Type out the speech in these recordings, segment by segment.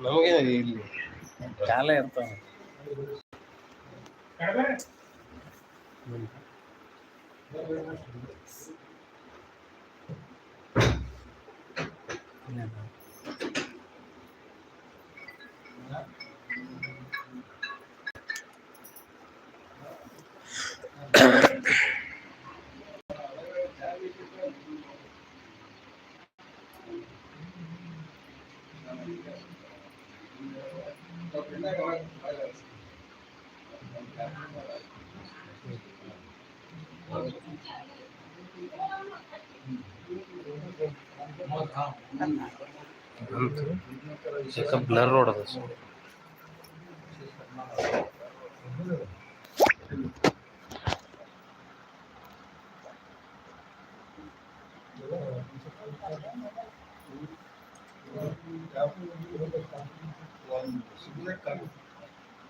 ನಮಗೆ ಇಲ್ಲಿ ಕಾಲ ಇರ್ತಾವ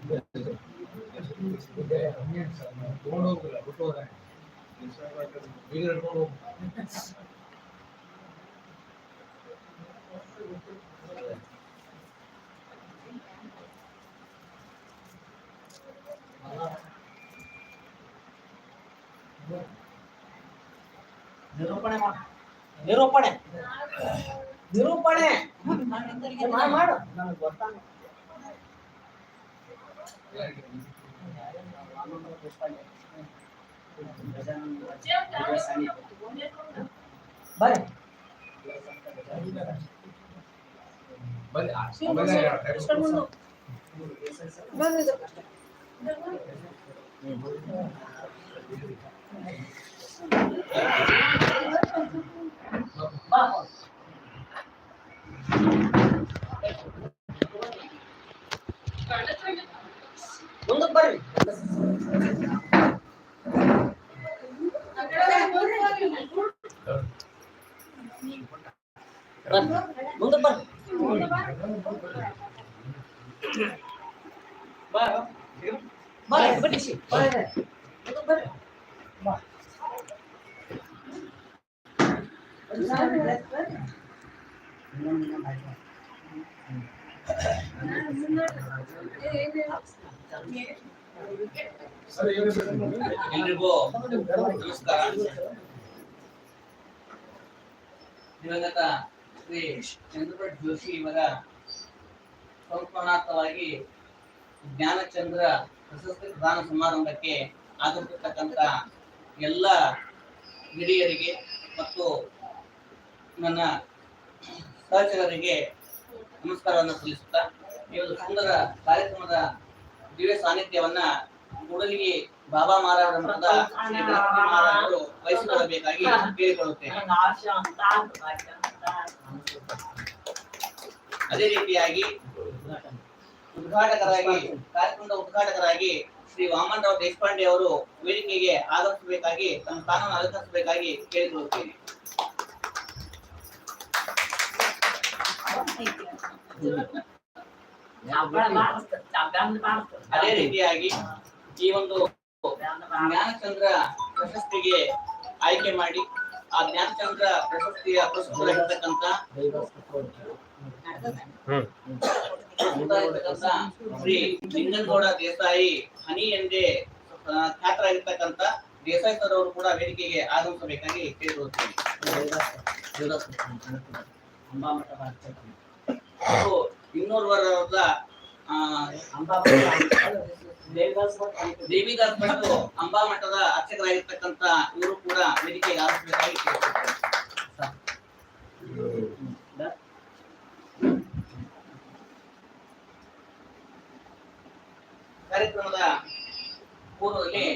Gracias. ರೋಡ್ ಅದ ಸರ್ ನಿರೂಪಣೆ ಮಾಡು ನಿರೂಪಣೆ ನಿರೂಪಣೆ ಮಾಡು, ಮಾಡು ನನಗೆ ಗೊತ್ತಾಗ ಬರ್ರಿ ಬಾ ಮುಂದಕ್ಕೆ ಬರ್ರಿ Obrigado. ದಿವಂಗತ ಶ್ರೀ ಚಂದ್ರಭಟ್ ಜೋಶಿ ಇವರ ಸಂಸ್ಮರಣಾರ್ಥವಾಗಿ ಜ್ಞಾನಚಂದ್ರ ಪ್ರಶಸ್ತಿ ಪ್ರದಾನ ಸಮಾರಂಭಕ್ಕೆ ಆಗಮಿಸಿರ್ತಕ್ಕಂಥ ಎಲ್ಲ ಹಿರಿಯರಿಗೆ ಮತ್ತು ನನ್ನ ಸಹಚರರಿಗೆ ನಮಸ್ಕಾರವನ್ನು ಸಲ್ಲಿಸುತ್ತಾ ಈ ಒಂದು ಸುಂದರ ಕಾರ್ಯಕ್ರಮದ ದಿವ್ಯ ಸಾನ್ನಿಧ್ಯವನ್ನ ಕೂಡಲಿಗೆ ಬಾಬಾ ಮಹಾರಾಜರ ಮಠದ ಶ್ರೀ ಗಣಪತಿ ಮಹಾರಾಜರು ವಹಿಸಿಕೊಳ್ಳಬೇಕಾಗಿ ಕೇಳಿಕೊಳ್ಳುತ್ತೇನೆ ಅದೇ ರೀತಿಯಾಗಿ ಉದ್ಘಾಟಕರಾಗಿ ಕಾರ್ಯಕ್ರಮದ ಉದ್ಘಾಟಕರಾಗಿ ಶ್ರೀ ವಾಮನ್ ರಾವ್ ದೇಶಪಾಂಡೆ ಅವರು ವೇದಿಕೆಗೆ ಆಗಮಿಸಬೇಕಾಗಿ ತನ್ನ ಸ್ಥಾನವನ್ನು ಅಲಂಕರಿಸಬೇಕಾಗಿ ಕೇಳಿಕೊಳ್ಳುತ್ತೇನೆ ಅದೇ ರೀತಿಯಾಗಿ ಈ ಒಂದು ಜ್ಞಾನಚಂದ್ರ ಪ್ರಶಸ್ತಿಗೆ ಆಯ್ಕೆ ಮಾಡಿ ಆ ಜ್ಞಾನಚಂದ್ರ ಪ್ರಶಸ್ತಿಯ ಪ್ರಸ್ತುತರಾಗಿರ್ತಕ್ಕಂಥ ಶ್ರೀ ಲಿಂಗನಗೌಡ ದೇಸಾಯಿ ಹನಿ ಎಂದೇ ಆ, ಇರತಕ್ಕಂತ ದೇಸಾಯಿ ಸರ್ ಅವರು ಕೂಡ ವೇದಿಕೆಗೆ ಆಗಮಿಸಬೇಕಾಗಿ ಕೇಳಿರುತ್ತೇನೆ ಇನ್ನೂರ್ವರದ ದೇವಿದಾಸ್ ಭಟ್ ಅಂಬಾ ಮಠದ ಅರ್ಚಕರಾಗಿರ್ತಕ್ಕಂತ ಇವರು ಕೂಡ ವೇದಿಕೆಗೆ ಕೇಳಿಕೊಳ್ಳುತ್ತೇನೆ ಕಾರ್ಯಕ್ರಮದ ಪೂರ್ವದಲ್ಲಿ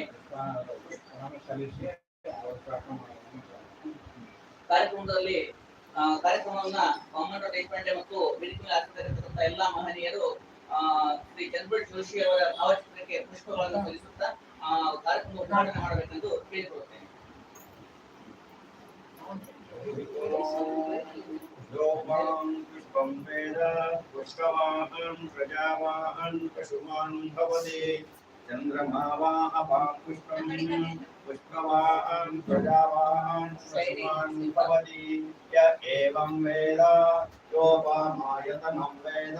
ಕಾರ್ಯಕ್ರಮದಲ್ಲಿ ಕಾರ್ಯಕ್ರಮವನ್ನ ವಾಮನ ದೇಶಪಾಂಡೆ ಮತ್ತು ವೇದಿಕೆ ಹಾಕಿರ್ತಕ್ಕಂಥ ಎಲ್ಲಾ ಮಹನೀಯರು ಶ್ರೀ ಚಂದ್ರಭಟ್ ಜೋಶಿ ಅವರ ಭಾವಚಿತ್ರಕ್ಕೆ ಪುಷ್ಪಗಳನ್ನು ಸಲ್ಲಿಸುತ್ತಾ ಆ, ಕಾರ್ಯಕ್ರಮ ಉದ್ಘಾಟನೆ ಮಾಡಬೇಕೆಂದು ಕೇಳಿಕೊಳ್ಳುತ್ತೇನೆ योपां पुष्पं वेद पुष्पवाहन् प्रजावाहन् पशुमान् भवति चन्द्रमावाहपां पुष्पं पुष्पवान् प्रजावान् पशुवान् भवति य एवं वेद योपामायतनं वेद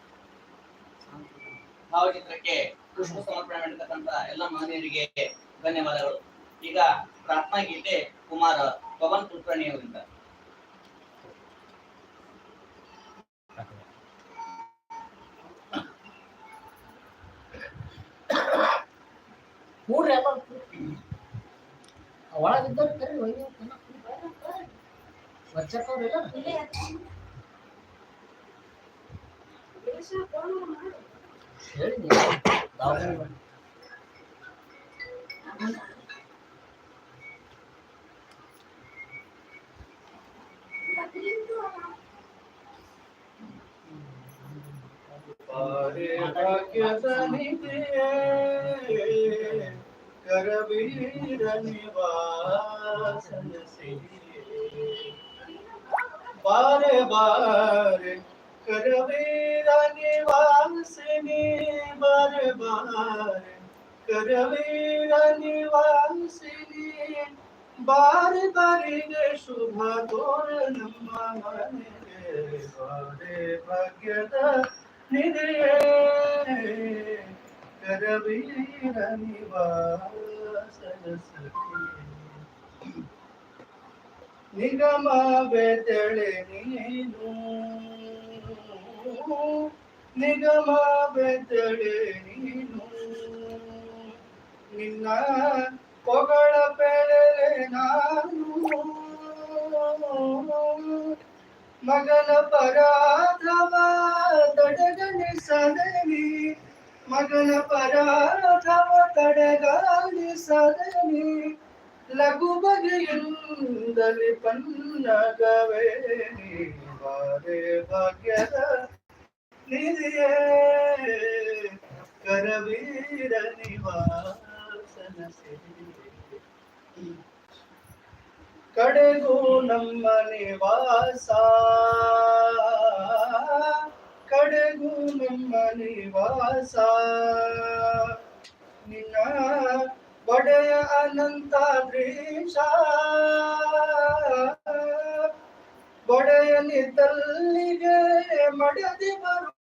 ಭಾವಚಿತ್ರಕ್ಕೆ ಪುಷ್ಪ ಸಮರ್ಪಣೆ ಮಾಡಿರ್ತಕ್ಕಂತ ಎಲ್ಲ ಮಹನೀಯರಿಗೆ ಧನ್ಯವಾದಗಳು. ಈಗ ಪ್ರಾರ್ಥನಾ ಗೀತೆ ಕುಮಾರ ಪವನ್ ಕುಲಕರ್ಣಿ ಅವರಿಂದ ಮೂರು ಒಳಗಿದ್ದವ್ರು ಕರೆ ವರ್ಷಕ್ಕವ್ರಿಲ್ಲ अरे भाग्य सनिधे करवीर बार बार निवासिनी बार बार कर वीरा निवासिनी बार बार गे शुभ तोरण मन रे भाग्य निधे कर वीरा निवास निगम बेतड़े नीनू। ನೀನು ನಿಗಮ ಬೆದಳೆ ನೀನು. ನಿನ್ನ ಕೊಗಳ ಬೆಳೆ ನಾನು. ಮಗನ ಪರಾಧವ ತಡಗಣಿಸದನಿ ಮಗನ ಪರಾಧವ ತಡಗಾಣಿಸದನಿ ಲಘು ಬಗೆಯಿಂದಲಿ ಪನ್ನಗವೇ. ನೀ ಭಾಗ್ಯದ ನಿಧಿಯೇ ಕರವೀರ ನಿವಾಸನ. ಕಡೆಗೂ ನಮ್ಮ ನಿವಾಸ, ಕಡೆಗೂ ನಮ್ಮ ನಿವಾಸ ನಿನ್ನ ಬಡೆಯ ಅನಂತ ದೃಶ ಒಡೆಯನಿದ್ದಲ್ಲಿಗೆ ಮಡದಿ ಬರು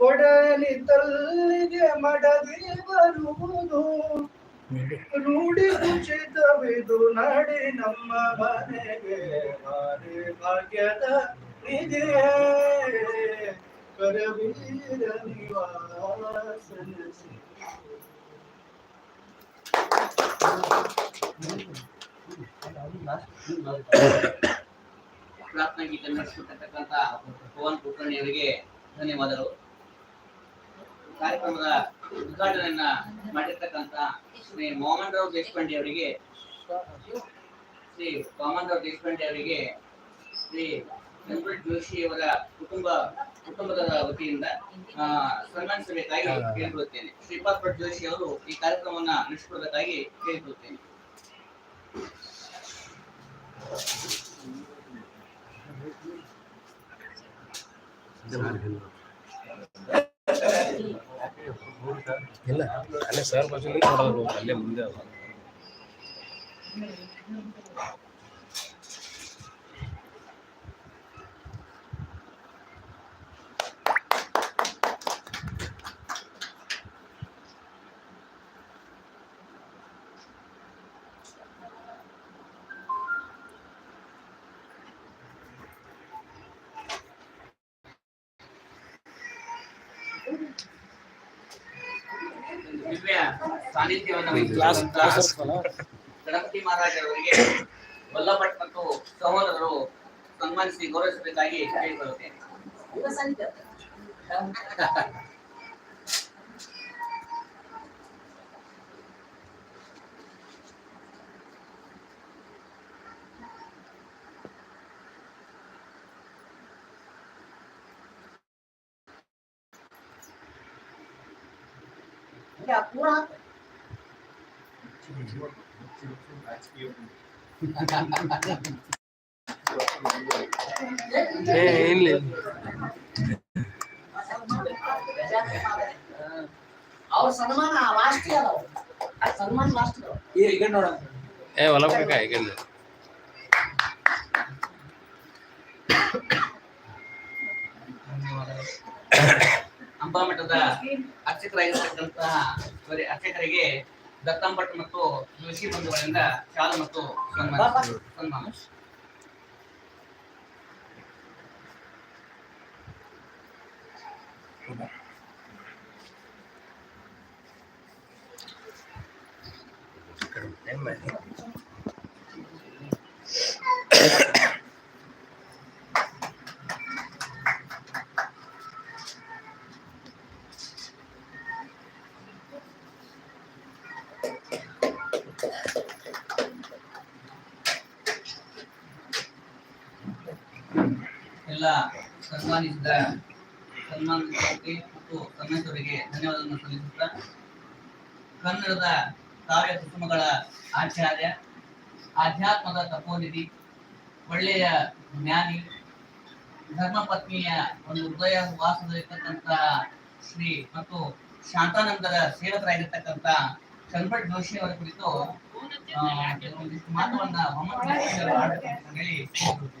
ಒಡೆಯನಿದ್ದಲ್ಲಿಗೆ ಮಡದಿ ಬರುವುದು ರೂಢಿ ಕುಚಿತವಿದು ನಡಿ ನಮ್ಮ ಮನೆಗೆ ಮಾರಿ ಭಾಗ್ಯದ ನಿಧಿಯೇ ಕರವೀರ ನಿವಾಸನ ಪ್ರಾರ್ಥನಾ ಗೀತೆ ಪವನ್ ಕುಲಕರ್ಣಿ ಅವರಿಗೆ ಧನ್ಯವಾದಗಳು. ಕಾರ್ಯಕ್ರಮದ ಉದ್ಘಾಟನೆಯನ್ನ ಮಾಡಿರ್ತಕ್ಕಂಥ ಶ್ರೀ ಮೋಹನ್ ರಾವ್ ದೇಶಪಾಂಡೆ ಅವರಿಗೆ ಶ್ರೀ ಮೋಹನ್ ರಾವ್ ದೇಶಪಾಂಡೆ ಅವರಿಗೆ ಶ್ರೀ ವೆಂಕಟ್ ಜೋಶಿ ಅವರ ಕುಟುಂಬ ಕುಟುಂಬದ ವತಿಯಿಂದ ಆ, ಸನ್ಮಾನಿಸಬೇಕಾಗಿ ಕೇಳಿಕೊಳ್ಳುತ್ತೇನೆ ಶ್ರೀಪಾದ್ ಭಟ್ ಜೋಶಿ ಅವರು ಈ ಕಾರ್ಯಕ್ರಮವನ್ನ ನಡೆಸಿಕೊಡಬೇಕಾಗಿ ಕೇಳಿಕೊಳ್ಳುತ್ತೇನೆ ಇಲ್ಲ ಅಲ್ಲೇ ಸರ್ ಬಾಜು ನೋಡೋದು ಅಲ್ಲೇ ಮುಂದೆ ಕ್ಲಾಸ್ ಕ್ಲಾಸ್ ವಹಿಸಿರುವಂತಹ ಗಣಪತಿ ಮಹಾರಾಜ್ ಅವರಿಗೆ ವಲ್ಲಭಟ್ ಮತ್ತು ಸಹೋದರರು ಸನ್ಮಾನಿಸಿ ಗೌರವಿಸಬೇಕಾಗಿ ಕೇಳಿಕೊಳ್ಳುತ್ತೇನೆ ಏ ಇಲ್ಲ ಅವ್ರ ಸನ್ಮಾನ ರಾಷ್ಟ್ರೀಯ ಅದಾವ ಸನ್ಮಾನ ಈಗ ನೋಡ ಏ ಹೊಲ ಈಗ ಇಲ್ಲ. ಹಂಪಮಠದ ಅರ್ಚಕರಾಗಿರ್ತಕ್ಕಂತಹ ಸಾರಿ ಅರ್ಚಕರಿಗೆ ದತ್ತಂಭಟ್ ಮತ್ತು ಋಷಿ ಬಂಧುಗಳಿಂದ ಶಾಲು ಮತ್ತು ಸನ್ಮಾನ. ಸನ್ಮಾನ. ಎಲ್ಲ ಸನ್ಮಾನಿಸಿದ ಸನ್ಮಾನಿಸಿದಕ್ಕೆ ಮತ್ತು ಸನ್ಮಾನಿತರಿಗೆ ಧನ್ಯವಾದವನ್ನು ಸಲ್ಲಿಸುತ್ತಾ ಕನ್ನಡದ ಕಾವ್ಯ ಕುಟುಂಬಗಳ ಆಚಾರ್ಯ, ಆಧ್ಯಾತ್ಮದ ತಪೋನಿಧಿ, ಒಳ್ಳೆಯ ಜ್ಞಾನಿ, ಧರ್ಮಪತ್ನಿಯ ಒಂದು ಹೃದಯ ವಾಸದಲ್ಲಿರ್ತಕ್ಕಂತಹ ಶ್ರೀ ಮತ್ತು ಶಾಂತಾನಂದರ ಸೇವಕರಾಗಿರ್ತಕ್ಕಂಥ ಚಂದ್ರಭಟ್ ಜೋಶಿ ಅವರ ಕುರಿತು ಮಾತುವನ್ನ ಕೆಲವೊಂದಿಷ್ಟು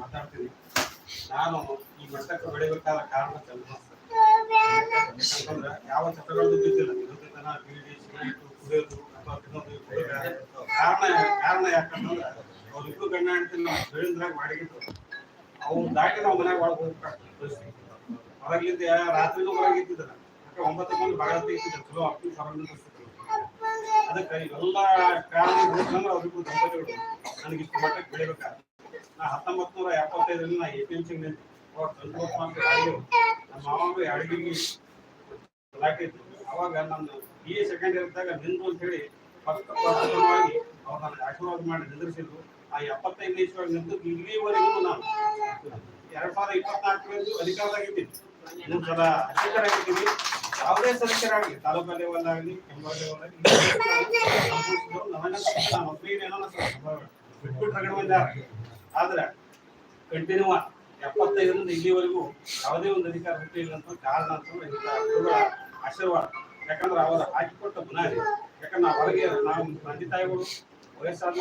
ಮಾತಾಡ್ತೀನಿ. ನಾನು ಈ ಮಟ್ಟಕ್ಕೆ ಬೆಳಿಬೇಕಾದ ಕಾರಣ ಯಾಕಂದ್ರೆ ಯಾವ ಚಟಗಳು ಬಿದ್ದಿಲ್ಲ ಇರುತ್ತನ ಬೀಡಿ ಕುಡಿಯೋದು ಅಥವಾ ಕಾರಣ ಕಾರಣ ಯಾಕಂತಂದ್ರೆ ಅವ್ರಿಬ್ರು ಗಂಡ ಹೆಂಡತಿ ನಾವು ಬೆಳೆದ್ರಾಗ ಮಾಡಿಗಿದ್ರು ಅವ್ರು ದಾಟಿ ನಾವು ಮನ್ಯಾಗ ಒಳಗೆ ಹೋಗ್ಬೇಕು ಹೊರಗಿಂದ ರಾತ್ರಿನೂ ಹೊರಗಿದ್ದಿದ್ರ ಯಾಕೆ ಒಂಬತ್ತು ಮಂದಿ ಬಾಳ ತೆಗಿತಿದ್ರು ಚಲೋ ಅಪ್ಪಿ ಸರಂಗ ಅದಕ್ಕೆ ಇವೆಲ್ಲ ಕಾರಣ ಅಂದ್ರೆ ಅವ್ರಿಬ್ರು ದಂಪತಿಗಳು ನನಗೆ ಇಷ್ಟು ಮಟ್ಟಕ್ಕೆ ಬೆಳಿಬೇಕಾದ್ರೆ ನಾ ಹತ್ತೊಂಬತ್ತು ನೂರ ಎಪ್ಪತ್ತೈದರಲ್ಲಿ ನಾ A P M C Santosh ಮಾತ್ರ ನಮ್ಮ ಮಾವ ಅಡಿಗೆಗೆ ಇತ್ತು ಅವಾಗ ನನ್ನ ಬಿ ಎ ಸೆಕೆಂಡ್ ಇದ್ದಾಗ ನಿಂದು ಅಂತ ಹೇಳಿ ಪ್ರಥಮವಾಗಿ ಅವ್ರು ನನಗೆ ಆಶೀರ್ವಾದ ಮಾಡಿ ನಿಂದಿರಿಸಿದ್ರು. ಆ ಎಪ್ಪತ್ತೈದು ನಿಮಿಷವಾಗ ನಿಂತು ಇಲ್ಲಿವರೆಗೂ ನಾನು ಎರಡ್ ಸಾವಿರದ ಇಪ್ಪತ್ನಾಲ್ಕರಂದು ಅಧಿಕಾರದಾಗಿದ್ದೀನಿ ಇನ್ನೊಂದು ಸಲ ಅಧ್ಯಕ್ಷರಾಗಿದ್ದೀನಿ ಯಾವುದೇ ಸದಸ್ಯರಾಗಲಿ, ತಾಲೂಕಾ ಲೆವೆಲ್ ಆಗಲಿ ಆದ್ರೆ ಕಂಟಿನ್ಯೂ ಎಪ್ಪತ್ತೈದರಿಂದ ಇಲ್ಲಿವರೆಗೂ ಯಾವುದೇ ಒಂದು ಅಧಿಕಾರ ಹುಟ್ಟಿಲ್ಲ ಅಂತ ಕಾರಣ ಅಂತ ಆಶೀರ್ವಾದ. ಯಾಕಂದ್ರೆ ಅವರು ಹಾಕಿಕೊಟ್ಟ ಬುನಾದಿ ಯಾಕಂದ್ರೆ ನಾವು ಒಳಗೆ ನಾವು ತಂದೆ ತಾಯಿಗಳು ವಯಸ್ಸಾದ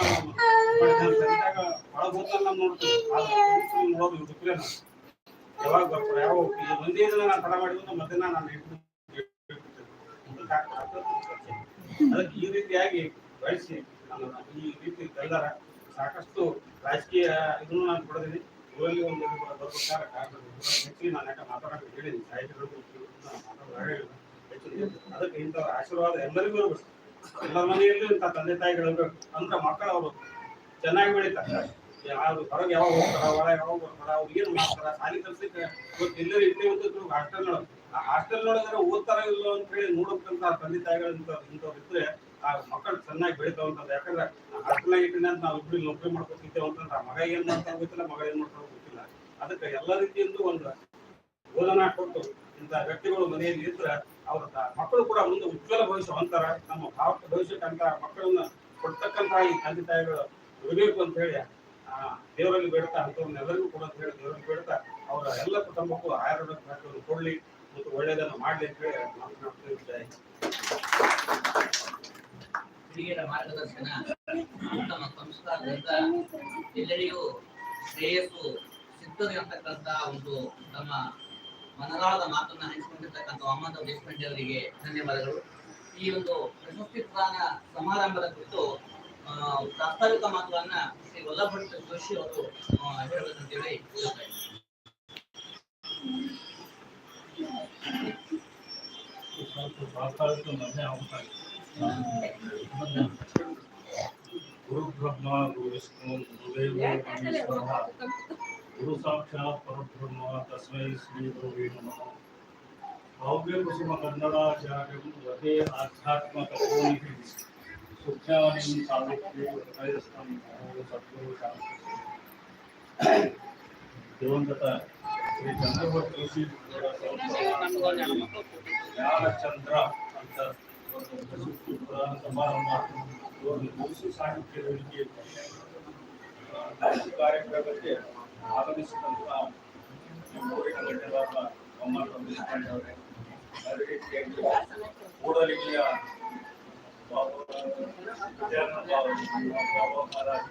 ನೋಡ್ತೀವಿ ನೋಡೋದು ಯಾವಾಗ ಬರ್ತಾರೆ ಯಾವ ಒಂದೇ ದಿನ ನಾನು ತಡ ಮಾಡಿದ್ರು ಮಧ್ಯಾಹ್ನ ನಾನು ಅದಕ್ಕೆ ಈ ರೀತಿಯಾಗಿ ಬಳಸಿ ನಾನು ಈ ರೀತಿ ತಂದಾರ ಸಾಕಷ್ಟು ರಾಜಕೀಯ ಇದನ್ನು ನಾನು ಕೊಡೋದಿನಿ. ಇವರಲ್ಲಿ ಒಂದು ಬರ್ಬೇಕಾದ ಕಾರಣ. ಹೆಚ್ಚಿಗೆ ನಾನು ಯಾಕೆ ಮಾತಾಡಕ್ಕೆ ಹೇಳಿದ್ದೀನಿ. ಸಾಹಿತ್ಯಗಳು ಅದಕ್ಕೆ ಇಂಥ ಆಶೀರ್ವಾದ ಎಲ್ಲರಿಗೂ ಇರಬೇಕು. ಎಲ್ಲರ ಮನೆಯಲ್ಲೂ ಇಂಥ ತಂದೆ ತಾಯಿಗಳು ಇರಬೇಕು. ಅಂದ್ರೆ ಮಕ್ಕಳು ಅವರು ಚೆನ್ನಾಗಿ ಬೆಳೀತಾರೆ. ಯಾರು ಹೊರಗೆ ಯಾವಾಗ ಹೋಗ್ತಾರ, ಒಳಗೆ ಯಾವಾಗ ಬರ್ತಾರ ಅವ್ರು ಏನು ಸಾಲಿ ಕಲ್ಸಕ್ಕೆ ಇವತ್ತು ಎಲ್ಲರೂ ಇಲ್ಲೇ ಓದಿದ್ರು ಹಾಸ್ಟೆಲ್ ಆ ಹಾಸ್ಟೆಲ್ ನೋಡಿದ್ರೆ ಓದ್ತಾರ ಇಲ್ಲ ಅಂತ ಹೇಳಿ ನೋಡಕ್ಕಂತ ತಂದೆ ತಾಯಿಗಳು ಇಂಥ ಇಂಥವ್ರು ಇದ್ರೆ ಆ ಮಕ್ಕಳು ಚೆನ್ನಾಗಿ ಬೆಳಿತಾವ ಅಂತಂದ್ರೆ, ಯಾಕಂದ್ರೆ ಹಾಸ್ಟೆಲ್ ಇಟ್ಟಿನ ಅಂತ ನಾವು ಇಬ್ಬರು ನೌಕರಿ ಮಾಡ್ಕೊತಿದ್ದೇವೆ ಅಂತಂದ್ರೆ ಮಗ ಏನ್ ಮಾಡ್ತಾರ ಗೊತ್ತಿಲ್ಲ, ಮಗ ಏನ್ ಮಾಡ್ತಾರ ಗೊತ್ತಿಲ್ಲ. ಅದಕ್ಕೆ ಎಲ್ಲ ರೀತಿಯಿಂದ ಒಂದು ಬೋಧನಾ ಕೊಟ್ಟು ಇಂಥ ವ್ಯಕ್ತಿಗಳು ಮನೆಯಲ್ಲಿ ಇದ್ರೆ ಅವ್ರ ಮಕ್ಕಳು ಕೂಡ ಮುಂದೆ ಉಜ್ವಲ ಭವಿಷ್ಯ ಹೊಂತಾರ ನಮ್ಮ ಭಾರತ ಭವಿಷ್ಯಕ್ಕಂತ ಮಕ್ಕಳನ್ನ ಕೊಡ್ತಕ್ಕಂತ ಈ ತಂದೆ ತಾಯಿಗಳು ಇರಬೇಕು ಅಂತ ಹೇಳಿ ದೇವರಲ್ಲಿ ಬೇಡ್ತಾ ಅಂಥವ್ರನ್ನೆಲ್ಲರಿಗೂ ಕೂಡ ಅಂತ ಹೇಳಿ ದೇವರಲ್ಲಿ ಬೇಡ್ತಾ ಅವರ ಎಲ್ಲ ಕುಟುಂಬಕ್ಕೂ ಆಯುರ್ವೇದ ಕೊಡ್ಲಿ ಮತ್ತು ಒಳ್ಳೆಯದನ್ನು ಮಾಡ್ಲಿ ಅಂತ ಹೇಳಿ ಮಾತನಾಡ್ತಾ ಹಿರಿಯರ ಮಾರ್ಗದರ್ಶನ, ಉತ್ತಮ ಸಂಸ್ಕಾರದಿಂದ ಎಲ್ಲರಿಗೂ ಶ್ರೇಯಸ್ಸು, ಸಿಗ್ತದೆ ಅಂತಕ್ಕಂತಹ ಒಂದು ತಮ್ಮ ಮನದಾಳದ ಮಾತನ್ನ ಹಂಚಿಕೊಂಡಿರ್ತಕ್ಕಂಥ ಮಹಮ್ಮದ್ ದೇಶಪಾಂಡೆ ಅವರಿಗೆ ಧನ್ಯವಾದಗಳು. ಈ ಒಂದು ಪ್ರಶಸ್ತಿ ಪ್ರದಾನ ಸಮಾರಂಭದ ಕುರಿತು ಪ್ರಾಸ್ತಾವಿಕ ಮಾತುಗಳನ್ನ ಶ್ರೀ ವಲ್ಲಭಟ್ ಜೋಶಿ ಅವರು ಹೇಳಬೇಕಂತೇಳಿ. ಗುರು ಬ್ರಹ್ಮ ಗುರು ವಿಷ್ಣು, ಗುರುದೇವ ಮಹೇಶ್ವರ ಗುರು ಸಾಕ್ಷಾತ್ ಪರಬ್ರಹ್ಮ ತಸ್ಮೈ ಶ್ರೀ ಗುರುವೇ ನಮಃ ಭವ್ಯ ಕುಸುಮ ಕನ್ನಡಾಚಾರ್ಯಂ ವದೇ ಆಧ್ಯಾತ್ಮಕ ಕೋನಿಧಿ ಸುಖ್ಯಾನಿಂ ಸಾವಿತ್ರಿ ಹೃದಯಸ್ಥಂ ಸದ್ಗುರು ಶಾಂತಿ ದಿವಂಗತ ಶ್ರೀ ಚಂದ್ರಭಟ್ ಜೋಶಿ ಅವರ ಸಂಸ್ಥಾನ ಜ್ಞಾನಚಂದ್ರ ಅಂತ ಒಂದು ಪ್ರಶಸ್ತಿ ಪ್ರದಾನ ಸಮಾರಂಭ ಒಂದು ಜೋಶಿ ಸಾಹಿತ್ಯ ವೇದಿಕೆ ಈ ಕಾರ್ಯಕ್ರಮಕ್ಕೆ ಆಗಮಿಸಿದಂತ ಊರಿನ ಗಣ್ಯರಾದ ಅಮರ್ ದೇಶಪಾಂಡೆ ಅವರೇ ಅದೇ ರೀತಿಯಾಗಿ ಕೂಡಲಿಗೆಯ ಬಾಬು ವಿದ್ಯಾನಂದ ಬಾಬಾ ಮಹಾರಾಜ್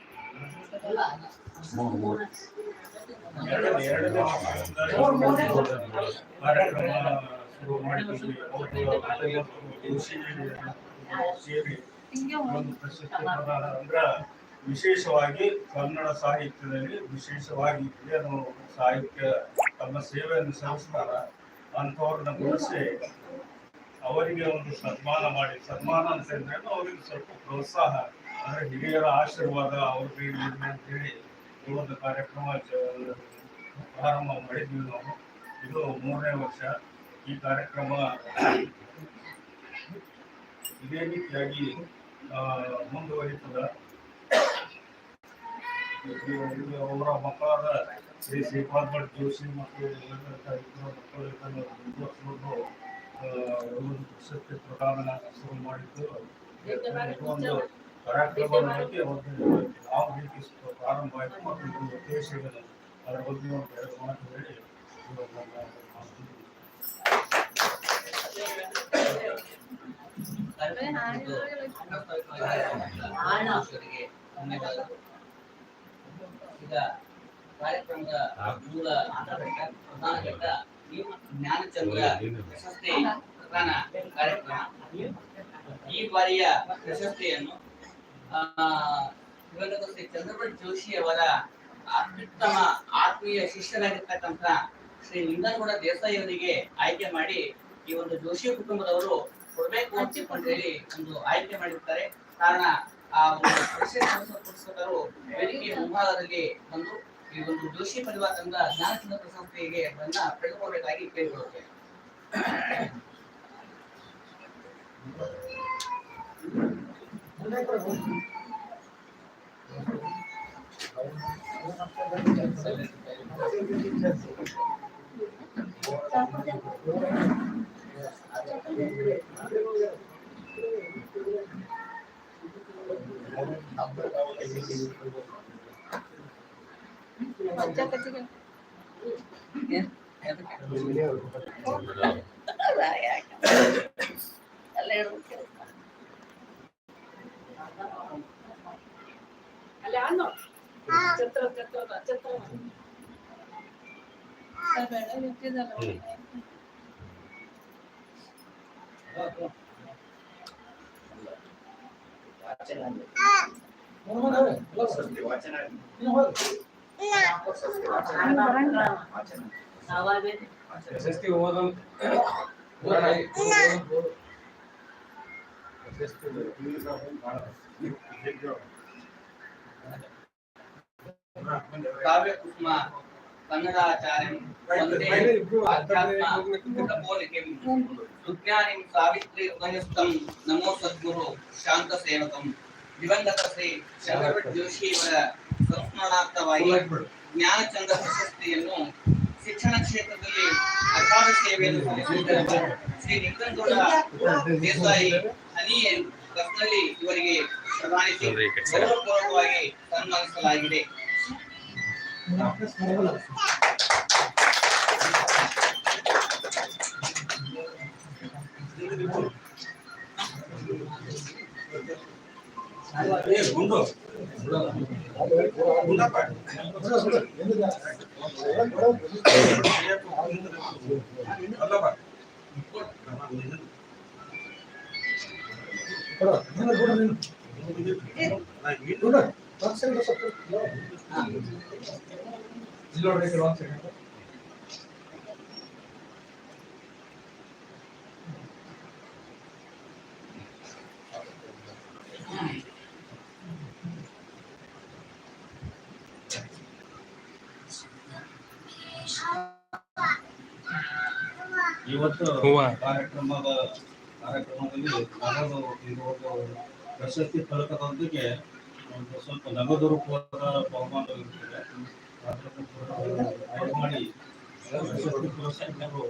ಸೇರಿ ಒಂದು ಪ್ರಶಸ್ತಿ ವಿಶೇಷವಾಗಿ ಕನ್ನಡ ಸಾಹಿತ್ಯದಲ್ಲಿ ವಿಶೇಷವಾಗಿ ಏನು ಸಾಹಿತ್ಯ, ತಮ್ಮ ಸೇವೆಯನ್ನು ಸಲ್ಲಿಸ್ತಾರ. ಅಂಥವ್ರನ್ನ ಗುರುಸಿ ಅವರಿಗೆ ಒಂದು ಸನ್ಮಾನ ಮಾಡಿ. ಸನ್ಮಾನ ಅಂತಂದ್ರೆ ಅವರಿಗೆ ಸ್ವಲ್ಪ ಪ್ರೋತ್ಸಾಹ. ಅಂದ್ರೆ ಹಿರಿಯರ ಆಶೀರ್ವಾದ ಅವ್ರಿಗೆ ಇರ್ಲಿ ಅಂತ ಹೇಳಿ ಈ ಒಂದು ಕಾರ್ಯಕ್ರಮ ಪ್ರಾರಂಭ ಮಾಡಿದ್ವಿ ನಾವು. ಇದು ಮೂರನೇ ವರ್ಷ ಈ ಕಾರ್ಯಕ್ರಮ. ಇದೇ ರೀತಿಯಾಗಿ ಮುಂದುವರಿತದ. ಅವರ ಮಕ್ಕಳಾದ ಶ್ರೀ ಶ್ರೀಪಾದ್ ಭಟ್ ಜೋಶಿ ಮತ್ತು ಮಕ್ಕಳು ಮುಂದುವರಿಸಿಕೊಂಡು ಆ, ಒಂದು ಪ್ರಶಸ್ತಿ ಪ್ರದಾನ ಶುರು ಮಾಡಿದ್ದು. ಒಂದು ಈಗ ಕಾರ್ಯಕ್ರಮದ ಮೂಲ ಪ್ರಧಾನ ಘಟ್ಟ ಜ್ಞಾನಚಂದ್ರ ಪ್ರಶಸ್ತಿ ಪ್ರಧಾನ ಕಾರ್ಯಕ್ರಮ. ಈ ಬಾರಿಯ ಪ್ರಶಸ್ತಿಯನ್ನು ಆ, ಶ್ರೀ ಚಂದ್ರಭಟ್ ಜೋಶಿ ಅವರ ಅತ್ಯುತ್ತಮ ಆತ್ಮೀಯ ಶಿಷ್ಯರಾಗಿರ್ತಕ್ಕಂಥ ಶ್ರೀ ನಿಂಗನಗೌಡ ದೇಸಾಯಿ ಅವರಿಗೆ ಆಯ್ಕೆ ಮಾಡಿ ಈ ಒಂದು ಜೋಶಿ ಕುಟುಂಬದವರು ಕೊಡಬೇಕು ಅಂತ ಹೇಳಿ ಒಂದು ಆಯ್ಕೆ ಮಾಡಿರ್ತಾರೆ. ಕಾರಣ ಆ ಒಂದು ಪ್ರಶಸ್ತಿ ವೇದಿಕೆ ಮುಂಭಾಗದಲ್ಲಿ ಬಂದು ಈ ಒಂದು ಜೋಶಿ ಪರಿವಾರ ತಂದ ಜ್ಞಾನಚಂದ್ರ ಪ್ರಶಸ್ತಿಗೆ ಅದನ್ನ ಪಡೆದುಕೊಳ್ಬೇಕಾಗಿ ಕೇಳಿಕೊಳ್ಳುತ್ತೇವೆ Ya, ya, ya. ಪ್ರಶಸ್ತಿ ಓದಂ ಕಾವ್ಯ ಕುಸುಮ ಕನ್ನಡಾಚಾರ್ಯಂ ವಂದೇ ಆಧ್ಯಾತ್ಮ ತಪೋನಿಧಿಂ ಸುಜ್ಞಾನಿಂ ಸಾವಿತ್ರಿ ಉಪನಿಸ್ತಂ ನಮೋ ಸದ್ಗುರು ಶಾಂತ ಸೇವಕಂ. ದಿವಂಗತ ಶ್ರೀ ಚಂದ್ರಭಟ್ ಜೋಶಿ ಅವರ ಸಂಸ್ಮರಣಾರ್ಥವಾಗಿ ಜ್ಞಾನಚಂದ್ರ ಪ್ರಶಸ್ತಿಯನ್ನು ಶಿಕ್ಷಣ ಕ್ಷೇತ್ರದಲ್ಲಿ ಅಪಾರ ಸೇವೆಯನ್ನು ಸಲ್ಲಿಸಿದ್ದ ಶ್ರೀ ನಿಂಗನಗೌಡ ದೇಸಾಯಿ ಹನಿಯನ್ ಕಸ್ನಲ್ಲಿ ಇವರಿಗೆ ಪ್ರದಾನಿಸಿ ಗೌರವಪೂರ್ವಕವಾಗಿ ಸನ್ಮಾನಿಸಲಾಗಿದೆ. ಗುಂಡು ಗುಂಡಪ್ಪ ಇವತ್ತು ಹೂವ. ಕಾರ್ಯಕ್ರಮದ ಕಾರ್ಯಕ್ರಮದಲ್ಲಿ ನಗದು ಇದು ಒಂದು ಪ್ರಶಸ್ತಿ ಫಲಕದೊಂದಿಗೆ ಒಂದು ಸ್ವಲ್ಪ ನಗದು ರೂಪದ ಬಹುಮಾನ ಇರ್ತದೆ ಅದನ್ನು ಕೂಡ ಆಯ್ಕೆ ಮಾಡಿ ಪ್ರಶಸ್ತಿ